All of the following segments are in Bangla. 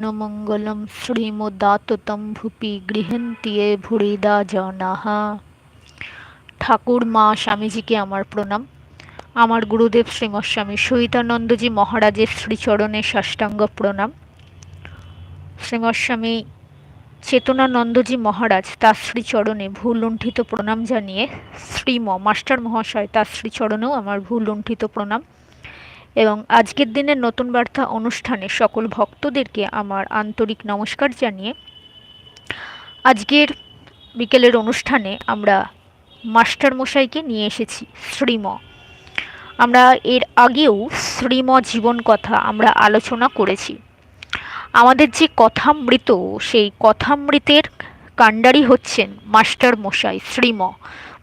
মঙ্গলম শ্রীমদাততম ভূপি গৃহন্তি এ ভুরিদা জনাহা ঠাকুর মা স্বামীজিকে আমার প্রণাম। আমার গুরুদেব শ্রীমস্বামী সহিতানন্দজি মহারাজের শ্রীচরণে সাষ্টাঙ্গ প্রণাম। শ্রীমস্বামী চেতনানন্দজি মহারাজ তার শ্রীচরণে ভুল লুণ্ঠিত প্রণাম জানিয়ে শ্রীম মাস্টার মহাশয় তার শ্রীচরণেও আমার ভুল লুণ্ঠিত প্রণাম। এবং আজকের দিনের নতুন বার্তা অনুষ্ঠানে সকল ভক্তদেরকে আমার আন্তরিক নমস্কার জানিয়ে আজকের বিকেলের অনুষ্ঠানে আমরা মাস্টার মশাইকে নিয়ে এসেছি, শ্রীম। আমরা এর আগেও শ্রীম জীবন কথা আমরা আলোচনা করেছি। আমাদের যে কথামৃত, সেই কথামৃতের কাণ্ডারি হচ্ছেন মাস্টার মশাই শ্রীম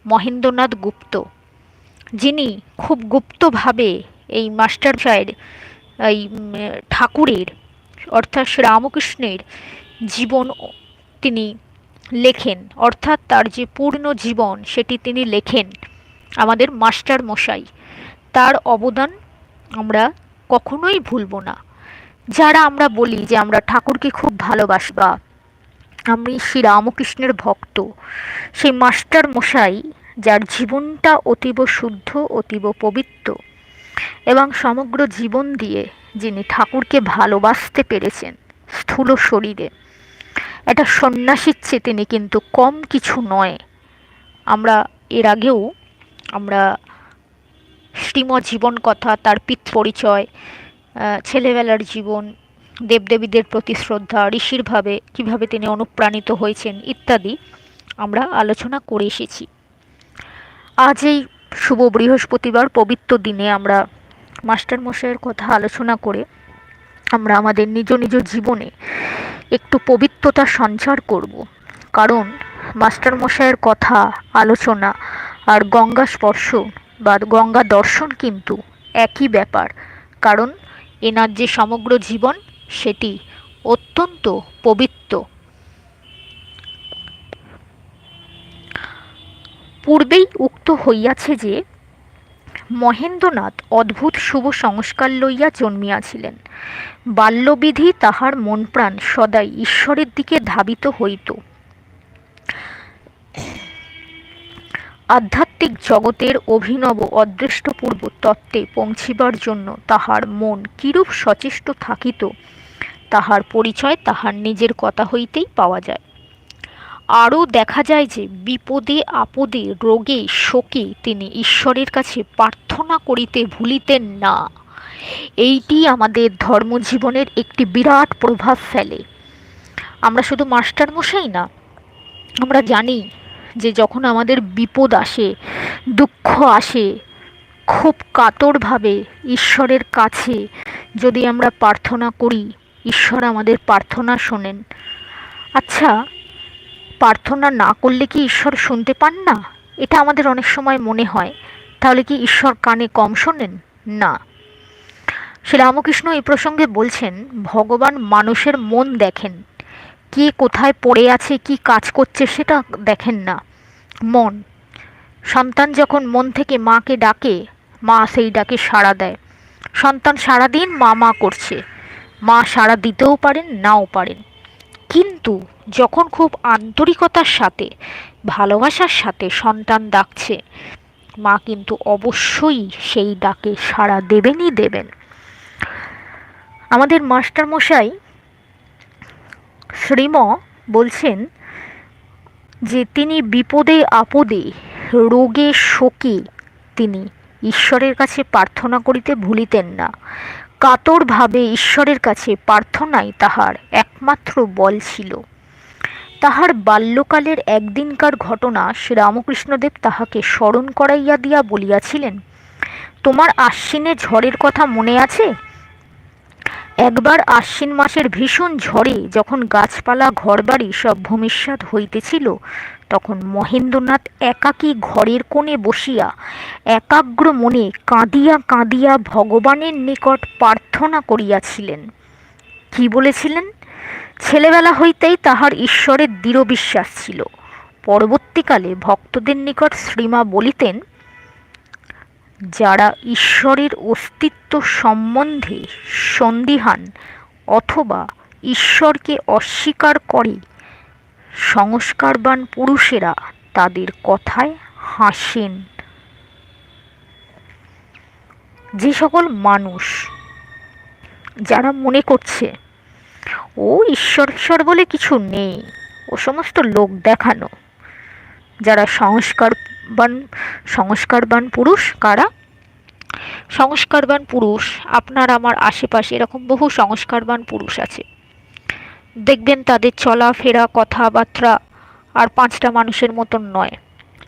মহেন্দ্রনাথ গুপ্ত। যিনি খুব গুপ্তভাবে এই মাস্টার সাহের এই ঠাকুরের, অর্থাৎ শ্রীরামকৃষ্ণের জীবন তিনি লেখেন, অর্থাৎ তার যে পূর্ণ জীবন সেটি তিনি লেখেন আমাদের মাস্টার মশাই। তার অবদান আমরা কখনোই ভুলব না। যারা আমরা বলি যে আমরা ঠাকুরকে খুব ভালোবাসবা আমি শ্রীরামকৃষ্ণের ভক্ত, সেই মাস্টার মশাই যার জীবনটা অতীব শুদ্ধ, অতীব পবিত্র এবং সমগ্র জীবন দিয়ে যিনি ঠাকুরকে ভালোবাসতে পেরেছেন স্থূল শরীরে এটা সন্ন্যাসীর চেয়ে তিনি কিন্তু কম কিছু নয়। আমরা এর আগেও আমরা শ্রীম জীবন কথা তার পিত পরিচয় ছেলেবেলার জীবন, দেবদেবীদের প্রতি শ্রদ্ধা, ঋষির ভাবে কীভাবে তিনি অনুপ্রাণিত হয়েছেন ইত্যাদি আমরা আলোচনা করে এসেছি। আজ এই শুভ বৃহস্পতিবার, পবিত্র দিনে আমরা মাস্টার মশাইয়ের কথা আলোচনা করে আমরা আমাদের নিজ নিজ জীবনে একটু পবিত্রতা সঞ্চার করব। কারণ মাস্টার মশাইয়ের কথা, আলোচনা আর গঙ্গা স্পর্শ বা গঙ্গা দর্শন কিন্তু একই ব্যাপার। কারণ এনার যে সমগ্র জীবন, সেটি অত্যন্ত পবিত্র। পূর্বেই উক্ত হইয়াছে যে, মহেন্দ্রনাথ অদ্ভুত শুভ সংস্কার লইয়া জন্মিয়াছিলেন। বাল্যবিধি তাহার মন প্রাণ সদাই ঈশ্বরের দিকে ধাবিত হইত। আধ্যাত্মিক জগতের অভিনব অদৃষ্টপূর্ব তত্ত্বে পৌঁছিবার জন্য তাহার মন কিরূপ সচেষ্ট থাকিত, তাহার পরিচয় তাহার নিজের কথা হইতেই পাওয়া যায়। আরও দেখা যায় যে বিপদে, আপদে, রোগে, শোকে তিনি ঈশ্বরের কাছে প্রার্থনা করিতে ভুলিতেন না। এইটি আমাদের ধর্মজীবনের একটি বিরাট প্রভাব ফেলে। আমরা শুধু মাস্টার মশাই না, আমরা জানি যে যখন আমাদের বিপদ আসে, দুঃখ আসে, খুব কাতরভাবে ঈশ্বরের কাছে যদি আমরা প্রার্থনা করি, ঈশ্বর আমাদের প্রার্থনা শোনেন। আচ্ছা প্রার্থনা না করলে কি ঈশ্বর শুনতে পান না? এটা আমাদের অনেক সময় মনে হয়। তাহলে কি ঈশ্বর কানে কম শোনেন? না। শ্রীরামকৃষ্ণ এই প্রসঙ্গে বলছেন, ভগবান মানুষের মন দেখেন। কে কোথায় পড়ে আছে, কি কাজ করছে সেটা দেখেন না। মন। সন্তান যখন মন থেকে মাকে ডাকে, মা সেই ডাকে সাড়া দেয়। সন্তান সারাদিন মা মা করছে। মা সাড়া দিতেও পারেন, নাও পারেন। কিন্তু যখন খুব আন্তরিকতার সাথে, ভালোবাসার সাথে সন্তান ডাকছে, মা কিন্তু অবশ্যই সেই ডাকে সাড়া দেবেনই দেবেন। আমাদের মাস্টার মশাই শ্রীম বলছেন যে তিনি বিপদে আপদে, রোগে শোকে তিনি ঈশ্বরের কাছে প্রার্থনা করিতে ভুলিতেন না। কাতরভাবে ঈশ্বরের কাছে প্রার্থনাই তাহার একমাত্র বল ছিল। তাহার বাল্যকালের একদিনকার ঘটনা শ্রীরামকৃষ্ণদেব তাহাকে স্মরণ করাইয়া দিয়া বলিয়াছিলেন, তোমার আশ্বিনে ঝড়ের কথা মনে আছে? একবার আশ্বিন মাসের ভীষণ ঝড়ে যখন গাছপালা, ঘরবাড়ি সব ভূমিষ্যাত হইতেছিল তখন মহেন্দ্রনাথ একাকী ঘরের কোণে বসিয়া একাগ্র মনে কাঁদিয়া কাঁদিয়া ভগবানের নিকট প্রার্থনা করিয়াছিলেন। কি বলেছিলেন? ছেলেবেলা হইতেই তাহার ঈশ্বরের দৃঢ় বিশ্বাস ছিল। পরবর্তীকালে ভক্তদের নিকট শ্রীমা বলিতেন, যারা ঈশ্বরের অস্তিত্ব সম্বন্ধে সন্দিহান অথবা ঈশ্বরকে অস্বীকার করে সংস্কারবান পুরুষেরা তাদের কথায় হাসেন। যে সকল মানুষ যারা মনে করছে, ও ঈশ্বর ঈশ্বর বলে কিছু নেই, ও সমস্ত লোক দেখানো। যারা সংস্কারবান সংস্কারবান পুরুষ, কারা? সংস্কারবান পুরুষ, আপনার, আমার আশেপাশে এরকম বহু সংস্কারবান পুরুষ আছে। দেখবেন তাদের চলাফেরা, কথাবার্তা আর পাঁচটা মানুষের মতন নয়।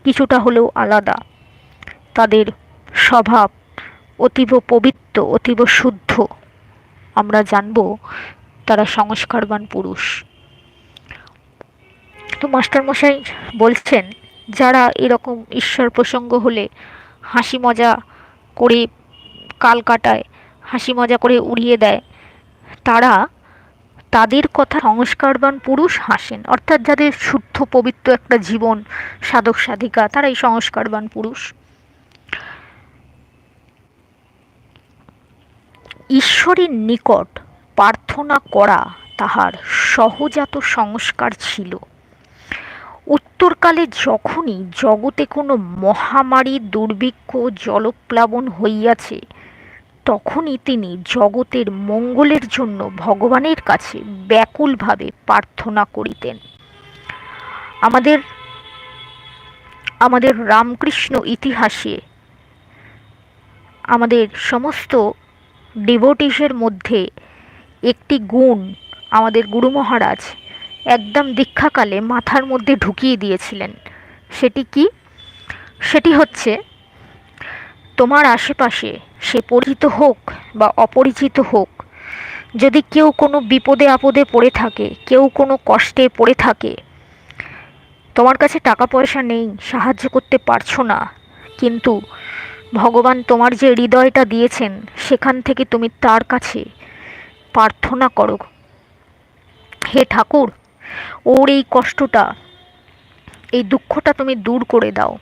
কিছুটা হলেও আলাদা। তাদের স্বভাব অতীব পবিত্র, অতীব শুদ্ধ। আমরা জানব তারা সংস্কারবান পুরুষ। তো মাস্টারমশাই বলছেন, যারা এরকম ঈশ্বর প্রসঙ্গ হলে হাসি মজা করে কাল কাটায়, হাসি মজা করে উড়িয়ে দেয়, তারা তাদের কথা সংস্কারবান পুরুষ হাসেন। অর্থাৎ যাদের শুদ্ধ, পবিত্র একটা জীবন, সাধক, সাধিকা, তারাই সংস্কারবান পুরুষ। ঈশ্বরের নিকট প্রার্থনা করা তাহার সহজাত সংস্কার ছিল। উত্তরকালে যখনই জগতে কোনো মহামারী, দুর্ভিক্ষ, জলপ্লাবন হইয়াছে তখনই তিনি জগতের মঙ্গলের জন্য ভগবানের কাছে ব্যাকুলভাবে প্রার্থনা করিতেন। আমাদের আমাদের রামকৃষ্ণ ইতিহাসে আমাদের সমস্ত ডিভোটিসের মধ্যে একটি গুণ আমাদের গুরু মহারাজ একদম দীক্ষাকালে মাথার মধ্যে ঢুকিয়ে দিয়েছিলেন। সেটি কি? সেটি হচ্ছে তোমার আশেপাশে সে পরিচিত হোক বা অপরিচিত হোক, যদি কেউ কোনো বিপদে আপদে পড়ে থাকে, কেউ কোনো কষ্টে পড়ে থাকে, তোমার কাছে টাকা পয়সা নেই, সাহায্য করতে পারছ না। কিন্তু ভগবান তোমার যে হৃদয়টা দিয়েছেন, সেখান থেকে তুমি তার কাছে প্রার্থনা করো। হে ঠাকুর, ওর এই কষ্টটা, এই দুঃখটা তুমি দূর করে দাও।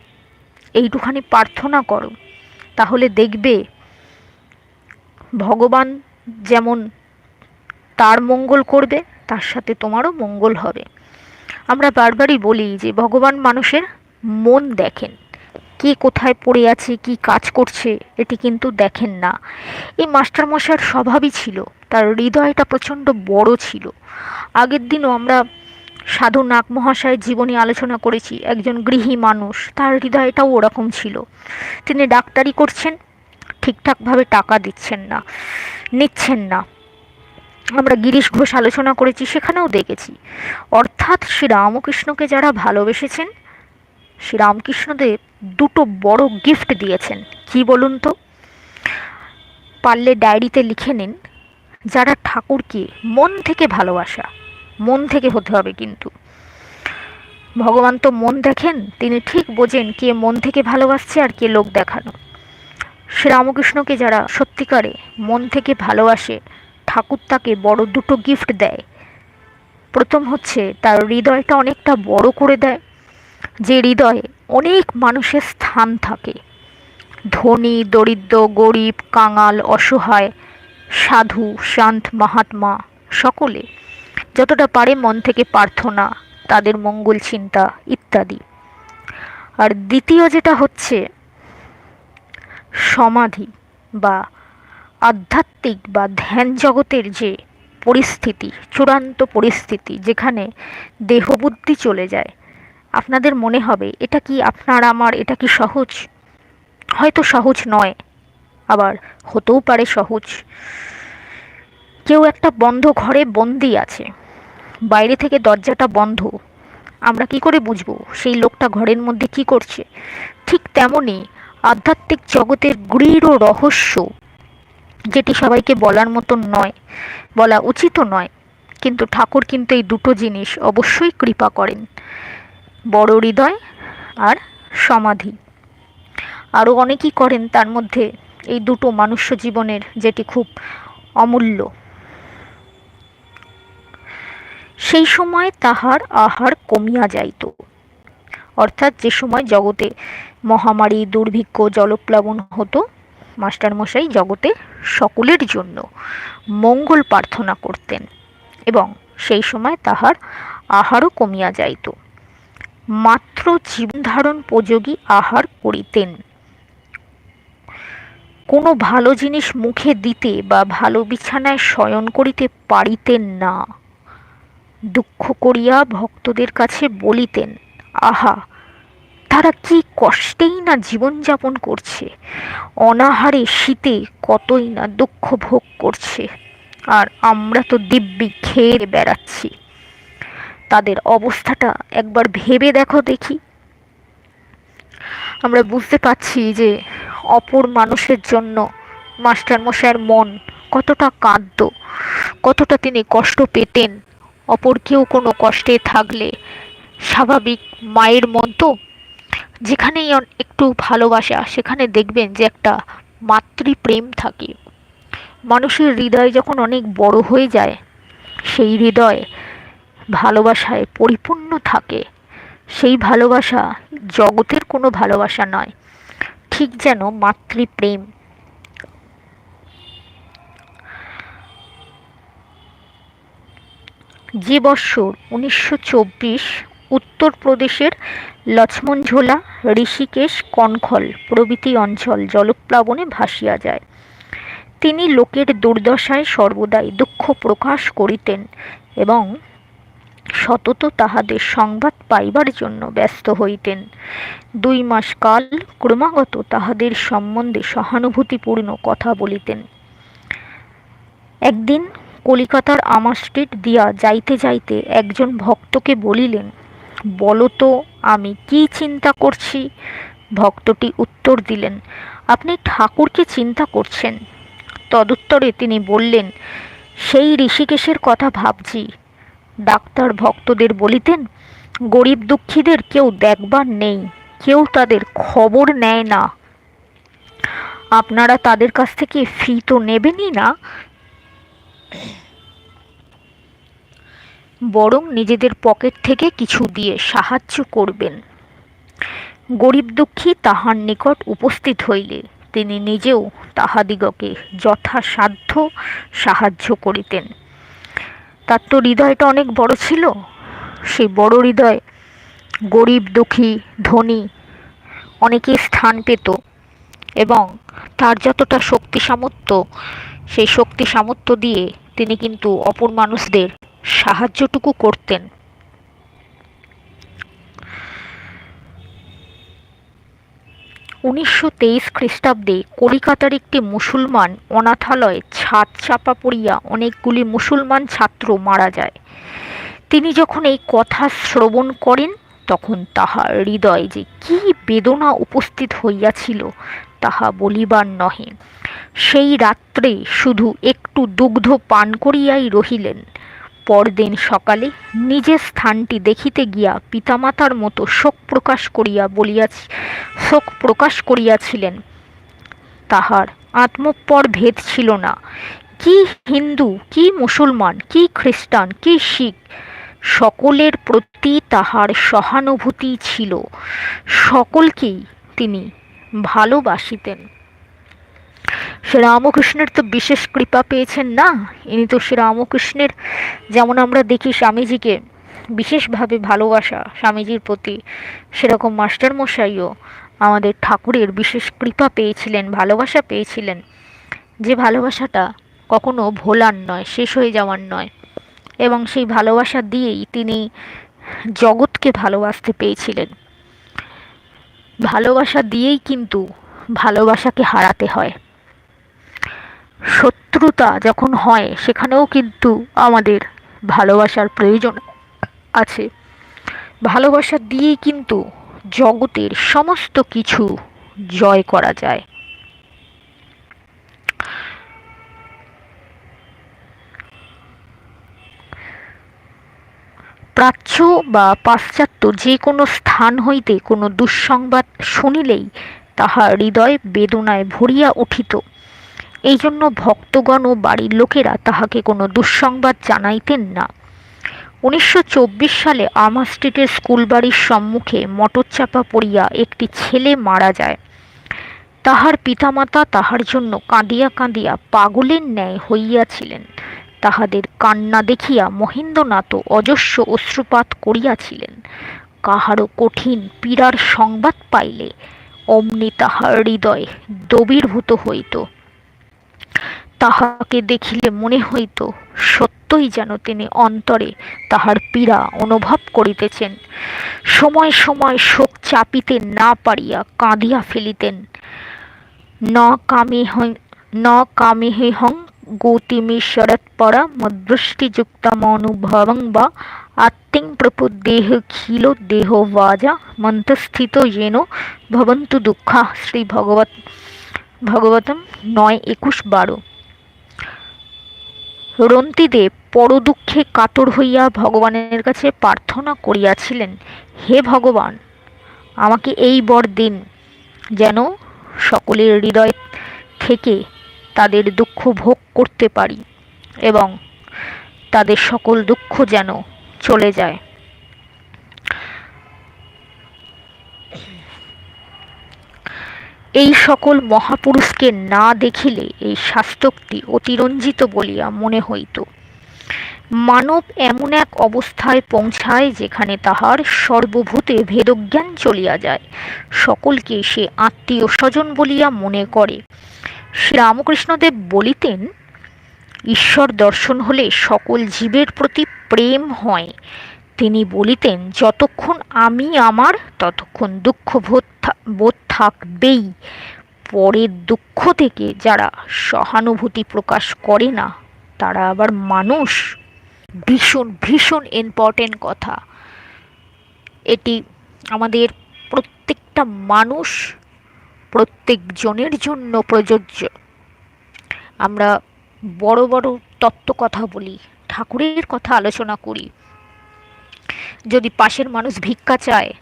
এইটুখানি প্রার্থনা করো। তাহলে দেখবে ভগবান যেমন তার মঙ্গল করবে, তার সাথে তোমারও মঙ্গল হবে। আমরা বারবারই বলি যে ভগবান মানুষের মন দেখেন, কে কোথায় পড়ে আছে, কি কাজ করছে, এটি কিন্তু দেখেন না। এই মাস্টারমশাইয়ের স্বভাবই ছিল, তার হৃদয়টা প্রচণ্ড বড় ছিল। আগের দিনও আমরা সাধু নাগ মহাশয়ের জীবনী আলোচনা করেছি, একজন গৃহী মানুষ, তার হৃদয়টাও ওরকম ছিল। তিনি ডাক্তারি করছেন, ঠিকঠাকভাবে টাকা দিচ্ছেন না, নিচ্ছেন না। আমরা গিরিশ ঘোষ আলোচনা করেছি, সেখানেও দেখেছি। অর্থাৎ শ্রী রামকৃষ্ণকে যারা ভালোবেসেছেন শ্রী রামকৃষ্ণদেব দুটো বড় গিফট দিয়েছেন। কি বলুন তো? পারলে ডায়েরিতে লিখে নিন, যারা ঠাকুরকে মন থেকে ভালোবাসা মন থেকে হতে হবে কিন্তু। ভগবান তো মন দেখেন, তিনি ঠিক বোঝেন কে মন থেকে ভালোবাসছে আর কে লোক দেখানো। শ্রীরামকৃষ্ণকে যারা সত্যিকারে মন থেকে ভালোবাসে, ঠাকুর তাকে বড় দুটো গিফট দেয়। প্রথম হচ্ছে তার হৃদয়টা অনেকটা বড় করে দেয়, যে হৃদয়ে অনেক মানুষের স্থান থাকে। ধনী, দরিদ্র, গরিব, কাঙাল, অসহায়, সাধু, শান্ত, মহাত্মা সকলে যতটা পারে মন থেকে প্রার্থনা, তাদের মঙ্গল চিন্তা ইত্যাদি। আর দ্বিতীয় যেটা হচ্ছে সমাধি বা আধ্যাত্মিক বা ধ্যান জগতের যে পরিস্থিতি, চূড়ান্ত পরিস্থিতি, যেখানে দেহবুদ্ধি চলে যায়, আপনাদের মনে হবে, এটা কি আপনার আমার, এটা কি সহজ? হয়তো সহজ নয়, আবার হতেও পারে সহজ। কেউ একটা বন্ধ ঘরে বন্দি আছে। বাইরে থেকে দরজাটা বন্ধ। আমরা কি করে বুঝব সেই লোকটা ঘরের মধ্যে কি করছে? ঠিক তেমনই আধ্যাত্মিক জগতের গৃঢ় রহস্য, যেটি সবাইকে বলার মতন নয়, বলা উচিতও নয়। কিন্তু ঠাকুর কিন্তু এই দুটো জিনিস অবশ্যই কৃপা করেন, বড় হৃদয় আর সমাধি। আরও অনেকেই করেন তার মধ্যে এই দুটো মানুষ্য জীবনের, যেটি খুব অমূল্য। সেই সময় তাহার আহার কমিয়া যাইত। অর্থাৎ যে সময় জগতে মহামারী, দুর্ভিক্ষ, জলপ্লাবন হতো, মাস্টারমশাই জগতে সকলের জন্য মঙ্গল প্রার্থনা করতেন এবং সেই সময় তাহার আহারও কমিয়া যাইত। মাত্র জীবনধারণ উপযোগী আহার করিতেন। কোনো ভালো জিনিস মুখে দিতে বা ভালো বিছানায় শয়ন করিতে পারিতেন না। দুঃখ করিয়া ভক্তদের কাছে বলিতেন, আহা, তারা কি কষ্টেই না জীবনযাপন করছে? অনাহারে শীতে কতই না দুঃখ ভোগ করছে? আর আমরা তো দিব্যি খেয়ে বেড়াচ্ছি। তাদের অবস্থাটা একবার ভেবে দেখো দেখি। আমরা বুঝতে পারছি যে অপর মানুষের জন্য মাস্টারমশাইয়ের মন কতটা কাঁদত কতটা তিনি কষ্ট পেতেন। অপর কেউ কোনো কষ্টে থাকলে স্বাভাবিক মায়ের মন তো? যেখানেই একটু ভালোবাসা, সেখানে দেখবেন যে একটা মাতৃপ্রেম থাকে। মানুষের হৃদয় যখন অনেক বড় হয়ে যায়, সেই হৃদয় ভালোবাসায় পরিপূর্ণ থাকে। সেই ভালোবাসা জগতের কোনো ভালোবাসা নয়। ঠিক যেন মাতৃপ্রেম যে বৎসর উনিশশো চব্বিশ, উত্তরপ্রদেশের লক্ষ্মণঝোলা ঋষিকেশ, কনখল প্রভৃতি অঞ্চল জলপ্লাবনে ভাসিয়া যায়। তিনি লোকের দুর্দশায় সর্বদাই দুঃখ প্রকাশ করিতেন এবং সতত তাহাদের সংবাদ পাইবার জন্য ব্যস্ত হইতেন। দুই মাস কাল ক্রমাগত তাহাদের সম্বন্ধে সহানুভূতিপূর্ণ কথা বলিতেন। একদিন কলিকাতার আমার স্ট্রিট দিয়া যাইতে যাইতে একজন ভক্তকে বলিলেন, বলো তো, আমি কি চিন্তা করছি? ভক্তটি উত্তর দিলেন, আপনি ঠাকুরকে চিন্তা করছেন? তদুত্তরে তিনি বললেন, সেই ঋষিকেশের কথা ভাবছি। ডাক্তার ভক্তদের বলিতেন, গরিব দুঃখীদের কেউ দেখবার নেই, কেউ তাদের খবর নেয় না। আপনারা তাদের কাছ থেকে ফি তো নেবেনই না বরং নিজেদের পকেট থেকে কিছু দিয়ে সাহায্য করবেন। গরিব দুঃখী তাহার নিকট উপস্থিত হইলে তিনি নিজেও তাহাদিগকে যথাসাধ্য সাহায্য করিতেন। তার তো হৃদয়টা অনেক বড় ছিল। সেই বড় হৃদয়, গরিব দুঃখী, ধনী অনেকে স্থান পেত। এবং তার যতটা শক্তি সামর্থ্য, সেই শক্তি সামর্থ্য দিয়ে তিনি কিন্তু অপর মানুষদের সাহায্যটুকু করতেন। উনিশশো তেইশ খ্রিস্টাব্দে কলিকাতার একটি মুসলমান অনাথালয়ে ছাদ চাপা পড়িয়া অনেকগুলি মুসলমান ছাত্র মারা যায়। তিনি যখন এই কথা শ্রবণ করেন, তখন তাহার হৃদয় যে কি বেদনা উপস্থিত হইয়াছিল তাহা বলিবার নহে। সেই রাত্রে শুধু একটু দুগ্ধ পান করিয়াই রহিলেন। পরদিন সকালে নিজের স্থানটি দেখিতে গিয়া পিতামাতার মতো শোক প্রকাশ করিয়া বলিয়াছি শোক প্রকাশ করিয়াছিলেন। তাহার আত্মপর ভেদ ছিল না। কি হিন্দু, কি মুসলমান, কি খ্রিস্টান, কি শিখ, সকলের প্রতি তাহার সহানুভূতি ছিল। সকলকেই তিনি ভালোবাসিতেন। শ্রীরামকৃষ্ণের তো বিশেষ কৃপা পেয়েছেন না। ইনি তো শ্রীরামকৃষ্ণের যেমন আমরা দেখি স্বামীজিকে, বিশেষভাবে ভালোবাসা স্বামীজির প্রতি, সেরকম মাস্টারমশাইও আমাদের ঠাকুরের বিশেষ কৃপা পেয়েছিলেন, ভালোবাসা পেয়েছিলেন। যে ভালোবাসাটা কখনো ভোলার নয়, শেষ হয়ে যাওয়ার নয়। এবং সেই ভালোবাসা দিয়েই তিনি জগৎকে ভালোবাসতে পেয়েছিলেন। ভালোবাসা দিয়েই কিন্তু ভালোবাসাকে হারাতে হয়। শত্রুতা যখন হয়, সেখানেও কিন্তু আমাদের ভালোবাসার প্রয়োজন আছে। ভালোবাসা দিয়েই কিন্তু জগতের সমস্ত কিছু জয় করা যায়। প্রাচ্য বা পাশ্চাত্য যে কোনো স্থান হইতে কোনো দুঃসংবাদ শুনিলেই তাহার হৃদয় বেদনায় ভরিয়া উঠিত। এই জন্য ভক্তগণ ও বাড়ির লোকেরা তাহাকে কোনো দুঃসংবাদ জানাইতেন না। উনিশশো চব্বিশ সালে আমা স্ট্রিটের স্কুল বাড়ির সম্মুখে মটর চাপা পড়িয়া একটি ছেলে মারা যায়। তাহার পিতামাতা তাহার জন্য কাঁদিয়া কাঁদিয়া পাগলের ন্যায় হইয়াছিলেন। তাহাদের কান্না দেখিয়া মহেন্দ্রনাথ অজস্র অশ্রুপাত করিয়াছিলেন। কাহারও কঠিন পীড়ার সংবাদ পাইলে অমনি তাহার হৃদয় দবির্ভূত হইত। তাহাকে দেখিলে মনে হইত, সত্যই যেন তিনি অন্তরে তাহার পীড়া অনুভব করিতেছেন। সময় সময় শোক চাপিতে না পারিয়া কাঁদিয়া ফেলিতেন। ন কামে ন কামেহং বা আত্মিং প্রপুদেহ খিল দেহ বাজা মন্তস্থিত যেন ভবন্তু দুঃখা শ্রী ভগবত ভগবতম নয় একুশ বারো রন্তিদেব পরদুঃখে কাতর হইয়া ভগবানের কাছে প্রার্থনা করিয়াছিলেন, হে ভগবান, আমাকে এই বর দিন, যেন সকলের হৃদয় থেকে তাদের দুঃখ ভোগ করতে পারি এবং তাদের সকল দুঃখ যেন চলে যায়। এই সকল মহাপুরুষকে না দেখিলে এই শাস্ত্রটি অতিরঞ্জিত বলিয়া মনে হইত। মানব এমন এক অবস্থায় পৌঁছায় যেখানে তাহার সর্বভূতে ভেদজ্ঞান চলিয়া যায়। সকলকে সে আত্মীয় স্বজন বলিয়া মনে করে। শ্রীরামকৃষ্ণদেব বলিতেন, ঈশ্বর দর্শন হলে সকল জীবের প্রতি প্রেম হয়। তিনি বলিতেন, যতক্ষণ আমি আমার, ততক্ষণ দুঃখ বোধ থাকবেই। পরের দুঃখ থেকে যারা সহানুভূতি প্রকাশ করে না, তারা আবার মানুষ। ভীষণ ভীষণ ইম্পর্টেন্ট কথা। এটি আমাদের প্রত্যেকটা মানুষ প্রত্যেকজনের জন্য প্রযোজ্য। আমরা বড় বড় তত্ত্ব কথা বলি, ঠাকুরের কথা আলোচনা করি। যদি পাশের মানুষ ভিক্ষা চায়,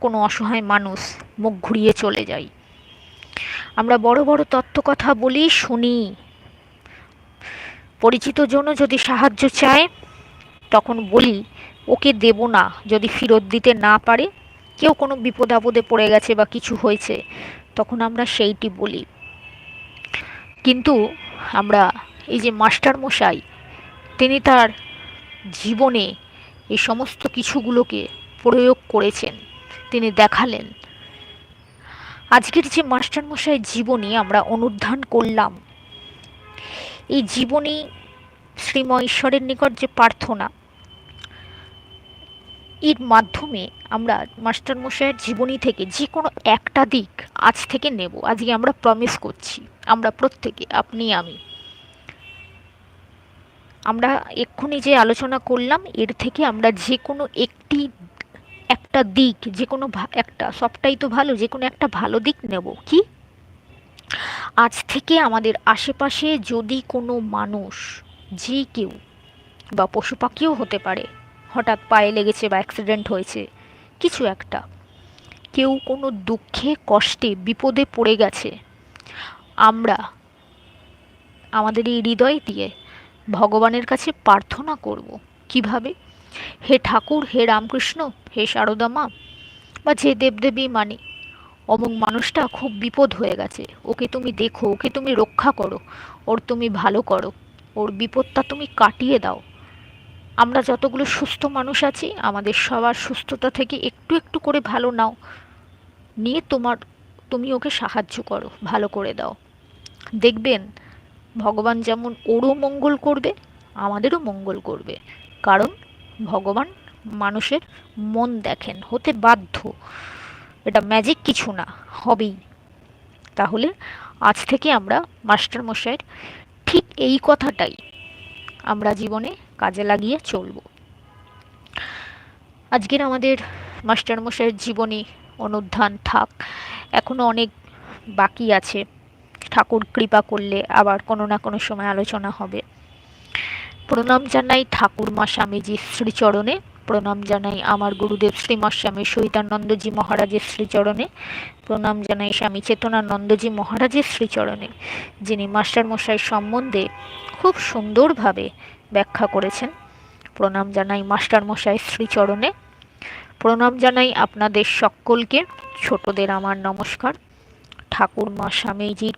কোনো অসহায় মানুষ মুখ ঘুরিয়ে চলে যায়। আমরা বড় বড় তত্ত্ব কথা বলি, শুনি। পরিচিত জন্য যদি সাহায্য চায়, তখন বলি, ওকে দেব না, যদি ফেরত দিতে না পারে, কেউ কোনো বিপদ আপদে পড়ে গেছে বা কিছু হয়েছে তখন আমরা সেইটি বলি। কিন্তু আমরা এই যে মাস্টার মশাই, তিনি তার জীবনে এই সমস্ত কিছুগুলোকে প্রয়োগ করেছেন, তিনি দেখালেন। আজকের যে মাস্টারমশাই জীবনী আমরা অনুধান করলাম। এই জীবনী শ্রীময় ঈশ্বরের নিকট যে প্রার্থনা এর মাধ্যমে আমরা মাস্টারমশাইয়ের জীবনী থেকে যে কোনো একটা দিক আজ থেকে নেব। আজকে আমরা প্রমিস করছি। আমরা প্রত্যেকে, আপনি, আমি। আমরা এক্ষুনি যে আলোচনা করলাম, এর থেকে আমরা যে কোনো একটি, একটা দিক যে কোনো একটা, সবটাই তো ভালো যে কোনো একটা ভালো দিক নেব। কি? আজ থেকে আমাদের আশেপাশে যদি কোনো মানুষ, যে কেউ বা পশু পাখিও হতে পারে হঠাৎ পায়ে লেগেছে বা অ্যাক্সিডেন্ট হয়েছে, কিছু একটা। কেউ কোনো দুঃখে, কষ্টে, বিপদে পড়ে গেছে। আমরা আমাদের এই হৃদয় দিয়ে ভগবানের কাছে প্রার্থনা করব। কীভাবে? হে ঠাকুর, হে রামকৃষ্ণ, হে সারদা মা বা যে দেবদেবী মানে। অমুক মানুষটা খুব বিপদ হয়ে গেছে। ওকে তুমি দেখো, ওকে তুমি রক্ষা করো, ওর তুমি ভালো করো, ওর বিপদটা তুমি কাটিয়ে দাও। আমরা যতগুলো সুস্থ মানুষ আছি, আমাদের সবার সুস্থতা থেকে একটু একটু করে ভালো নাও। নিয়ে তোমার, তুমি ওকে সাহায্য করো, ভালো করে দাও। দেখবেন, ভগবান যেমন ওরও মঙ্গল করবে, আমাদেরও মঙ্গল করবে। কারণ ভগবান মানুষের মন দেখেন, হতে বাধ্য। এটা ম্যাজিক কিছু না, হবেই। তাহলে আজ থেকে আমরা মাস্টারমশাইয়ের ঠিক এই কথাটাই। আমরা জীবনে কাজে লাগিয়ে চলব। আজকের আমাদের মাস্টারমশাইয়ের জীবনী অনুধান থাক এখনও অনেক বাকি আছে। ঠাকুর কৃপা করলে আবার কোনো না কোনো সময় আলোচনা হবে। প্রণাম জানাই ঠাকুর মা স্বামীজির শ্রীচরণে। প্রণাম জানাই আমার গুরুদেব শ্রীমা স্বামী সহিতানন্দজি মহারাজের শ্রীচরণে। প্রণাম জানাই স্বামী চেতনানন্দজি মহারাজের শ্রীচরণে, যিনি মাস্টারমশাই সম্বন্ধে খুব সুন্দরভাবে ব্যাখ্যা করেছেন। প্রণাম জানাই মাস্টারমশাই শ্রীচরণে। প্রণাম জানাই আপনাদের সকলকে, ছোটদের আমার নমস্কার। ঠাকুরমা স্বামীজির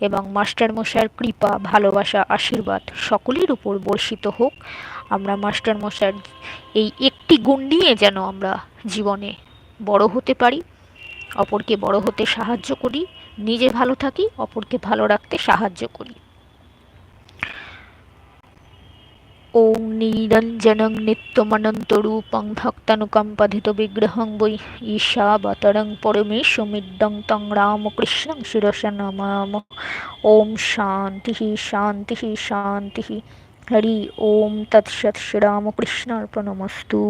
এবং মাস্টারমশাইয়ের কৃপা, ভালোবাসা, আশীর্বাদ সকলের উপর বর্ষিত হোক। আমরা মাস্টারমশাইয়ের এই একটি গুণ নিয়ে যেন আমরা জীবনে বড় হতে পারি, অপরকে বড় হতে সাহায্য করি, নিজে ভালো থাকি, অপরকে ভালো রাখতে সাহায্য করি। ওং নিরঞ্জনং নিত্যমনন্তরূপং ভক্তানুকম্পাধিতবিগ্রহং বৈ ঈশাবতরং পরমেশ্বমিড্ডং তং রামকৃষ্ণং শিরসা নমাম। ওম শান্তি শান্তি শান্তি। হরি ওম তৎসৎ শ্রীরামকৃষ্ণার্পণমস্তু